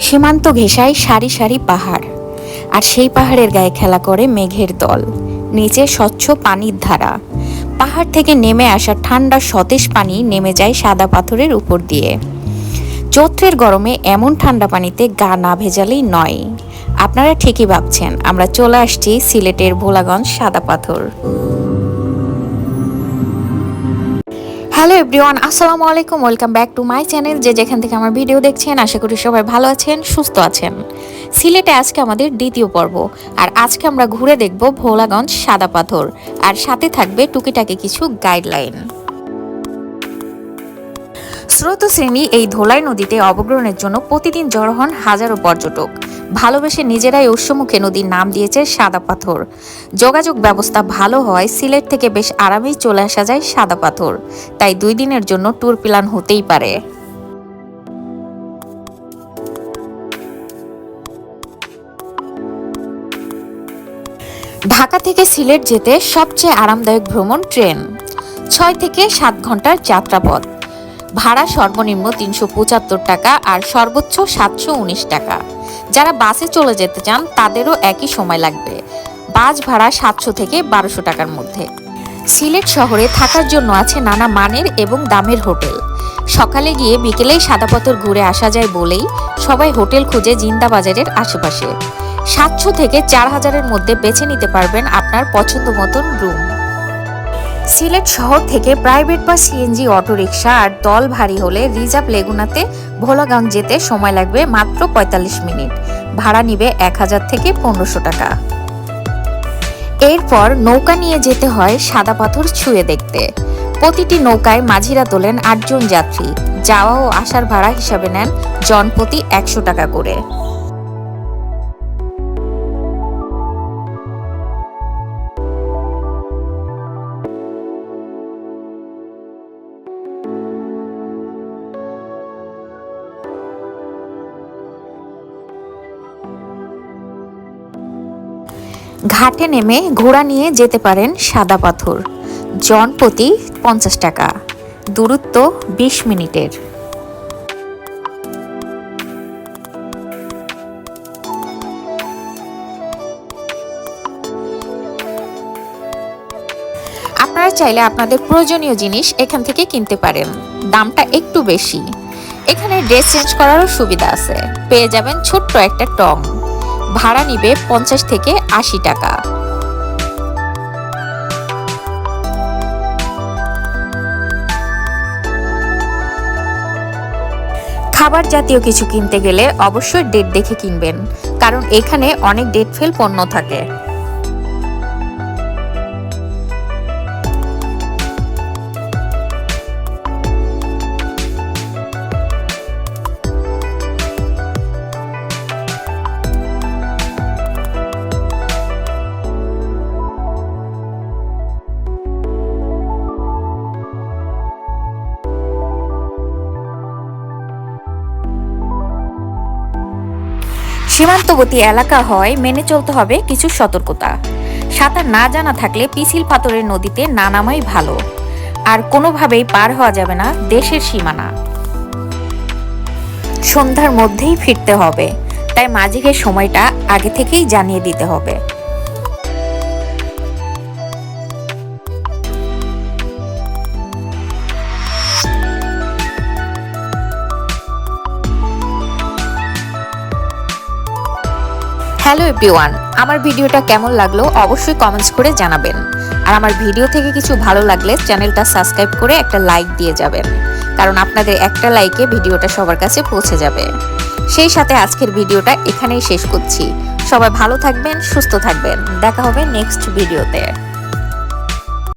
সীমান্ত ঘেঁষায় সারি সারি পাহাড়। আর সেই পাহাড়ের গায়ে খেলা করে মেঘের দল। নিচে স্বচ্ছ পানির ধারা। পাহাড় থেকে নেমে আসা ঠান্ডা সতেজ পানি নেমে যায় সাদা পাথরের উপর দিয়ে। চৈত্রের গরমে এমন ঠান্ডা পানিতে গা না ভেজালেই নয়। আপনারা ঠিকই ভাবছেন, আমরা চলে আসছি সিলেটের ভোলাগঞ্জ সাদা পাথর। হ্যালো এভরিওয়ান, আসসালামু আলাইকুম। Welcome back to my channel যে যেখান থেকে আমার ভিডিও দেখছেন। আশা করি সবাই ভালো আছেন, সুস্থ আছেন। সিলেটে আজকে আমাদের দ্বিতীয় পর্ব। আর আজকে আমরা ঘুরে দেখব ভোলাগঞ্জ সাদা পাথর। আর সাথে থাকবে টুকিটাকি কিছু গাইডলাইন স্রোতশ্রেণী এই ধোলাই নদীতে অবগ্রহণের জন্য প্রতিদিন জড়ো হন হাজারো পর্যটক। ভালোবেসে নিজেরাই উৎসমুখে নদীর নাম দিয়েছে সাদা পাথর। যোগাযোগ ব্যবস্থা ভালো হওয়ায় সিলেট থেকে বেশ আরামেই চলে আসা যায় সাদা পাথর। তাই দুই দিনের জন্য ট্যুর প্ল্যান হতেই পারে। ঢাকা থেকে সিলেট যেতে সবচেয়ে আরামদায়ক ভ্রমণ ট্রেন। ছয় থেকে সাত ঘণ্টার যাত্রাপথ। ভাড়া সর্বনিম্ন তিনশো পঁচাত্তর টাকা আর সর্বোচ্চ সাতশো উনিশ টাকা। যারা বাসে চলে যেতে চান, তাদেরও একই সময় লাগবে। বাস ভাড়া সাতশো থেকে বারোশো টাকার মধ্যে। সিলেট শহরে থাকার জন্য আছে নানা মানের এবং দামের হোটেল। সকালে গিয়ে বিকেলেই সাদাপথর ঘুরে আসা যায় বলেই সবাই হোটেল খুঁজে জিন্দা বাজারের আশেপাশে। সাতশো থেকে চার হাজারের মধ্যে বেছে নিতে পারবেন আপনার পছন্দ মতন রুম। সিলেট শহর থেকে প্রাইভেট বা সিএনজি অটোরিকশা আর দল ভারী হলে রিজার্ভ লেগুনাতে ভোলাগাঁও যেতে সময় লাগবে মাত্র ৪৫ মিনিট। ভাড়া নিবে এক হাজার থেকে পনেরোশো টাকা। এরপর নৌকা নিয়ে যেতে হয় সাদা পাথর ছুঁয়ে দেখতে। প্রতিটি নৌকায় মাঝিরা তোলেন আটজন যাত্রী। যাওয়া ও আসার ভাড়া হিসাবে নেন জনপ্রতি একশো টাকা করে। ঘাটে নেমে ঘোড়া নিয়ে যেতে পারেন সাদা পাথর। জন প্রতি পঞ্চাশ টাকা। দূরত্ব বিশ মিনিটের। আপনারা চাইলে আপনাদের প্রয়োজনীয় জিনিস এখান থেকে কিনতে পারেন। দামটা একটু বেশি। এখানে ড্রেস চেঞ্জ করারও সুবিধা আছে। পেয়ে যাবেন ছোট্ট একটা টং। ভাড়া নিবে পঞ্চাশ থেকে আশি টাকা। খাবার জাতীয় কিছু কিনতে গেলে অবশ্যই ডেট দেখে কিনবেন, কারণ এখানে অনেক ডেট ফেল পণ্য থাকে। সীমান্তবর্তী এলাকা হয়, মেনে চলতে হবে কিছু সতর্কতা। সাঁতার না জানা থাকলে পিছিল পাথরের নদীতে না নামাই ভালো। আর কোনোভাবেই পার হওয়া যাবে না দেশের সীমানা। সন্ধ্যার মধ্যেই ফিরতে হবে। তাই মাঝিকের সময়টা আগে থেকেই জানিয়ে দিতে হবে। হ্যালো এভরিওয়ান, আমার ভিডিওটা কেমন লাগল অবশ্যই কমেন্টস করে জানাবেন। আর আমার ভিডিও থেকে কিছু ভালো লাগলে চ্যানেলটা সাবস্ক্রাইব করে একটা লাইক দিয়ে যাবেন। কারণ আপনাদের একটা লাইকে ভিডিওটা সবার কাছে পৌঁছে যাবে। সেই সাথে আজকের ভিডিওটা এখানেই শেষ করছি। সবাই ভালো থাকবেন, সুস্থ থাকবেন। দেখা হবে নেক্সট ভিডিওতে